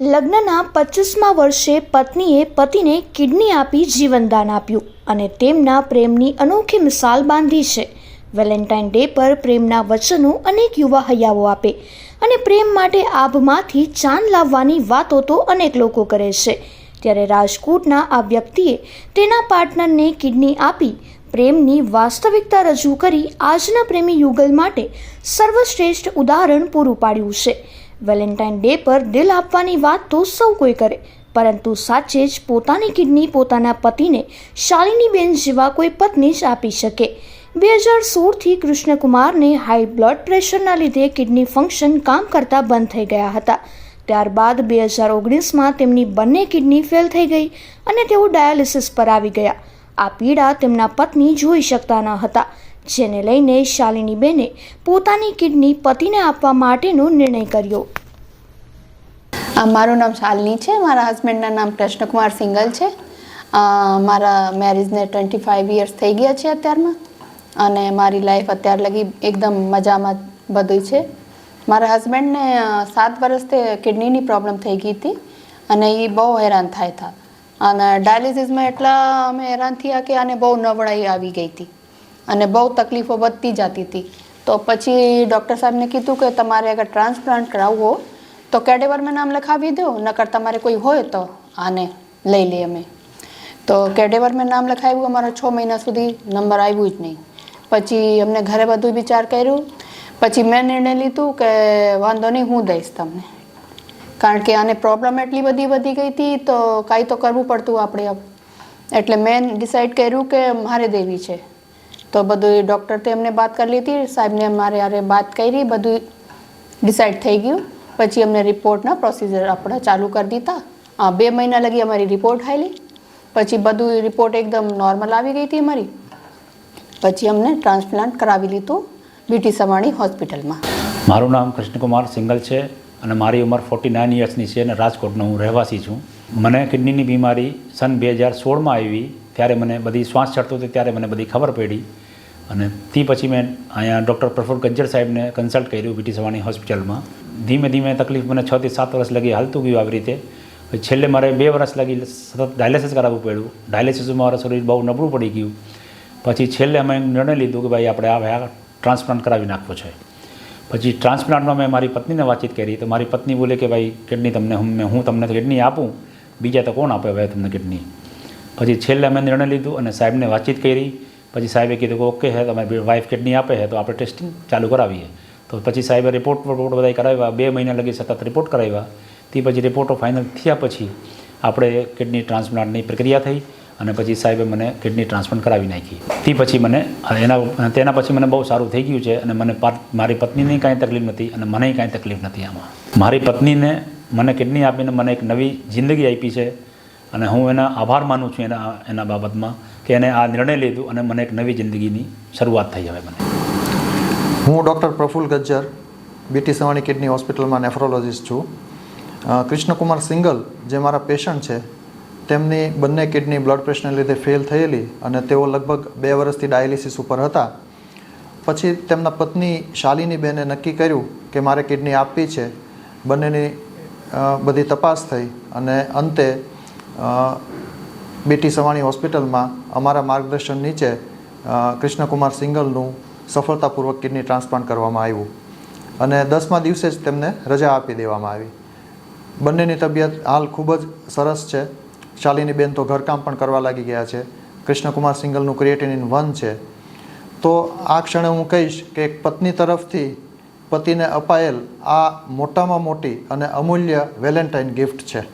લગ્નના પચીસમા વર્ષે પત્નીએ પતિને કિડની આપી જીવનદાન આપ્યું અને તેમના પ્રેમની અનોખી મિસાલ બાંધી છે. વેલેન્ટાઇન ડે પર પ્રેમના વચનો અનેક યુવા હૈયાઓ આપે અને પ્રેમ માટે આભમાંથી ચાંદ લાવવાની વાતો તો અનેક લોકો કરે છે. ત્યારે રાજકોટના આ વ્યક્તિએ તેના પાર્ટનરને કિડની આપી પ્રેમની વાસ્તવિકતા રજૂ કરી આજના પ્રેમી યુગલ માટે સર્વશ્રેષ્ઠ ઉદાહરણ પૂરું પાડ્યું છે. વેલેન્ટાઇન ડે પર દિલ આપવાની વાત તો સૌ કોઈ કરે, પરંતુ સાચે જ પોતાની કિડની પોતાના પતિને શાલિનીબેન જેવા કોઈ પત્ની જ આપી શકે. બે હજાર સોળથી કૃષ્ણકુમારને હાઈ બ્લડ પ્રેશરના લીધે કિડની ફંક્શન કામ કરતા બંધ થઈ ગયા હતા. ત્યારબાદ બે હજાર ઓગણીસમાં તેમની બંને કિડની ફેલ થઈ ગઈ અને તેઓ ડાયાલિસિસ પર આવી ગયા. આ પીડા તેમના પત્ની જોઈ શકતા ન હતા. જેને લઈને શાલિનીબેને પોતાની કિડની પતિને આપવા માટેનો નિર્ણય કર્યો. મારું નામ શાલિની છે. મારા હસબન્ડના નામ કૃષ્ણકુમાર સિંગલ છે. મારા મેરેજને ટ્વેન્ટી ફાઇવ યર્સ થઈ ગયા છે અત્યારમાં. અને મારી લાઈફ અત્યાર લગી એકદમ મજામાં બધું છે. મારા હસબન્ડને સાત વર્ષથી કિડનીની પ્રોબ્લેમ થઈ ગઈ હતી અને એ બહુ હેરાન થાય હતા અને ડાયાલિસિસમાં એટલા અમે હેરાન થયા કે આને બહુ નબળાઈ આવી ગઈ હતી. અને બહુ તકલીફો વધતી જતી હતી. તો પછી ડૉક્ટર સાહેબને કીધું કે તમારે અગર ટ્રાન્સપ્લાન્ટ કરાવવું તો કેડેવરમાં નામ લખાવી દો, નકર તમારે કોઈ હોય તો આને લઈ લઈએ અમે. તો કેડેવરમાં નામ લખાવ્યું, અમારો છ મહિના સુધી નંબર આવ્યું જ નહીં. પછી અમને ઘરે બધું વિચાર કર્યું. પછી મેં નિર્ણય લીધું કે વાંધો નહીં, હું દઈશ તમને. કારણ કે આને પ્રોબ્લેમ એટલી બધી વધી ગઈ હતી, તો કાંઈ તો કરવું પડતું આપણે એટલે મેં ડિસાઈડ કર્યું કે મારે દેવી છે. તો બધું ડૉક્ટરથી અમને વાત કરી લીધી. સાહેબને અમારે યારે વાત કરી, બધું ડિસાઇડ થઈ ગયું. પછી અમને રિપોર્ટના પ્રોસિજર આપણે ચાલુ કરી દીધા. બે મહિના લગી અમારી રિપોર્ટ આવેલી પછી બધું રિપોર્ટ એકદમ નોર્મલ આવી ગઈ હતી અમારી. પછી અમને ટ્રાન્સપ્લાન્ટ કરાવી લીધું બીટી સવાણી હોસ્પિટલમાં મારું નામ કૃષ્ણકુમાર સિંગલ છે અને મારી ઉંમર ફોર્ટી નાઇન યર્સની છે અને રાજકોટનો હું રહેવાસી છું. મને કિડનીની બીમારી સન બે હજાર સોળમાં આવી, ત્યારે મને બધી શ્વાસ ચડતો હતો, ત્યારે મને બધી ખબર પડી. અને તે પછી મેં અહીંયા ડૉક્ટર પ્રફુલ ગજ્જર સાહેબને કન્સલ્ટ કર્યું બીટી સવાણી હોસ્પિટલમાં ધીમે ધીમે તકલીફ મને છથી સાત વર્ષ લગી હાલતું ગયું આવી રીતે. છેલ્લે મારે બે વર્ષ લગી સતત ડાયાલિસિસ કરાવવું પડ્યું. ડાયાલિસિસમાં મારું શરીર બહુ નબળું પડી ગયું. પછી છેલ્લે અમે નિર્ણય લીધું કે ભાઈ આપણે આ આ ટ્રાન્સપ્લાન્ટ કરાવી નાખવો છે. પછી ટ્રાન્સપ્લાન્ટમાં મેં મારી પત્નીને વાતચીત કરી તો મારી પત્ની બોલે કે ભાઈ કિડની તમને હું હું તમને કિડની આપું. બીજા તો કોણ આપે ભાઈ તમને કિડની પછી છેલ્લે અમે નિર્ણય લીધું અને સાહેબને વાતચીત કરી. પછી સાહેબે કીધું કે ઓકે હે તમારી વાઈફ કિડની આપે છે તો આપણે ટેસ્ટિંગ ચાલુ કરાવીએ. તો પછી સાહેબે રિપોર્ટ રિપોર્ટ બધા કરાવ્યા. બે મહિના લગી સતત રિપોર્ટ કરાવ્યા. તે પછી રિપોર્ટો ફાઇનલ થયા પછી આપણે કિડની ટ્રાન્સપ્લાન્ટની પ્રક્રિયા થઈ અને પછી સાહેબે મને કિડની ટ્રાન્સપ્લાન્ટ કરાવી નાખી. તે પછી મને, એના, તેના પછી મને બહુ સારું થઈ ગયું છે અને મને મારી પત્નીને કાંઈ તકલીફ નથી અને મને કાંઈ તકલીફ નથી આમાં. મારી પત્નીને મને કિડની આપીને મને એક નવી જિંદગી આપી છે અને હું એના આભાર માનું છું એના એના બાબતમાં. કે એને આ નિર્ણય લીધું અને મને એક નવી જિંદગીની શરૂઆત થઈ હવે મને. હું doctor Praful Gajjar BT Savani kidney હોસ્પિટલમાં નેફ્રોલોજીસ્ટ છું. કૃષ્ણકુમાર સિંગલ જે મારા પેશન્ટ છે, તેમની બંને કિડની બ્લડ પ્રેશરને લીધે ફેલ થયેલી અને તેઓ લગભગ બે વર્ષથી ડાયાલિસિસ ઉપર હતા. પછી તેમના પત્ની શાલિની બહેને નક્કી કર્યું કે મારે કિડની આપવી છે. બંનેની બધી તપાસ થઈ અને અંતે બીટી સવાણી હોસ્પિટલમાં અમારા માર્ગદર્શન નીચે કૃષ્ણકુમાર સિંગલનું સફળતાપૂર્વક કિડની ટ્રાન્સપ્લાન્ટ કરવામાં આવ્યું. અને દસમા દિવસે જ તેમને રજા આપી દેવામાં આવી. બંનેની તબિયત હાલ ખૂબ જ સરસ છે. શાલિની બેન તો ઘરકામ પણ કરવા લાગી ગયા છે. કૃષ્ણકુમાર સિંગલનું ક્રિએટિનિન વન છે. તો આ ક્ષણે હું કહીશ કે એક પત્ની તરફથી પતિને અપાયેલ આ મોટામાં મોટી અને અમૂલ્ય વેલેન્ટાઇન ગિફ્ટ છે.